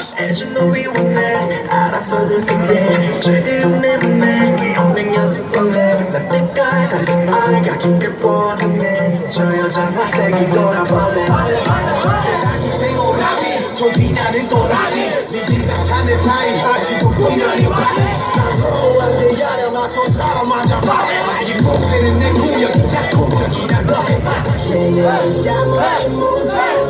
As you know we were mad 알아서 늘 선배 즐거운 내 맘에 깨없는 연습벌레 난 내가 다른 아이가 깊게 뻔했네 저 여자 맛색이 돌아버려 제각기 생오라지 좀 비나는 도라지 니들과 자네 사이 다시 두고나니 빠네 서로한테 야려 맞춰 잡아 맞아 빠네 이 목대는 내 구역이 다 구역이 난 너의 내 여자 멋이 문제